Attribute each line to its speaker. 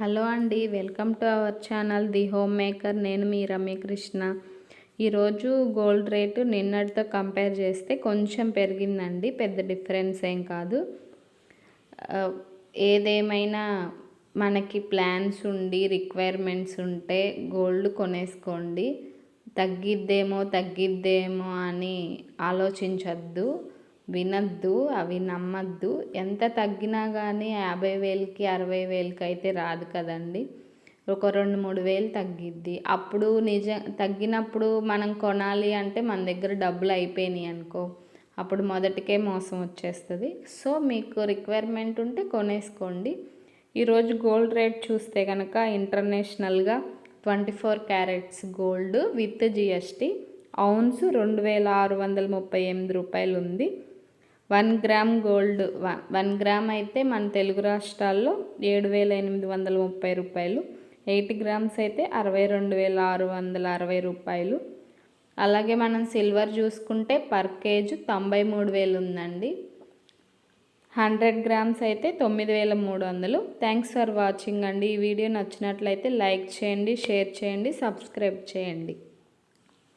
Speaker 1: Hello అండి welcome to our channel the home maker. నేను మీ రమ్యకృష్ణ. ఈరోజు గోల్డ్ రేటు నిన్నటితో కంపేర్ చేస్తే కొంచెం పెరిగిందండి పెద్ద డిఫరెన్స్ ఏం కాదు. ఏదేమైనా మనకి ప్లాన్స్ ఉండి రిక్వైర్మెంట్స్ ఉంటే గోల్డ్ కొనేసుకోండి. తగ్గిద్దేమో తగ్గిద్దేమో అని ఆలోచించద్దు. వినద్దు అవి నమ్మద్దు. ఎంత తగ్గినా కానీ యాభై వేలకి అరవై వేలకి అయితే రాదు కదండి. ఒక రెండు మూడు వేలు తగ్గిద్ది. అప్పుడు నిజ తగ్గినప్పుడు మనం కొనాలి అంటే మన దగ్గర డబ్బులు అయిపోయినాయి అనుకో అప్పుడు మొదటికే మోసం వచ్చేస్తుంది. సో మీకు రిక్వైర్మెంట్ ఉంటే కొనేసుకోండి. ఈరోజు గోల్డ్ రేట్ చూస్తే కనుక ఇంటర్నేషనల్గా twenty four carats gold with GST. Ounce రెండు వేల ఆరు వందల ముప్పై ఎనిమిది రూపాయలు ఉంది one gram gold one one gram అయితే మన తెలుగు రాష్ట్రాల్లో ఏడు వేల ఎనిమిది వందల ముప్పై రూపాయలు ఎయిట్ గ్రామ్స్ అయితే అరవై రెండు వేల ఆరు వందల అరవై రూపాయలు. అలాగే మనం సిల్వర్ చూసుకుంటే పర్ కేజీ తొంభై మూడు వేలు ఉందండి. హండ్రెడ్ గ్రామ్స్ అయితే తొమ్మిది వేల మూడు వందలు. థ్యాంక్స్ ఫర్ వాచింగ్ అండి. ఈ వీడియో నచ్చినట్లయితే లైక్ చేయండి షేర్ చేయండి సబ్స్క్రైబ్ చేయండి.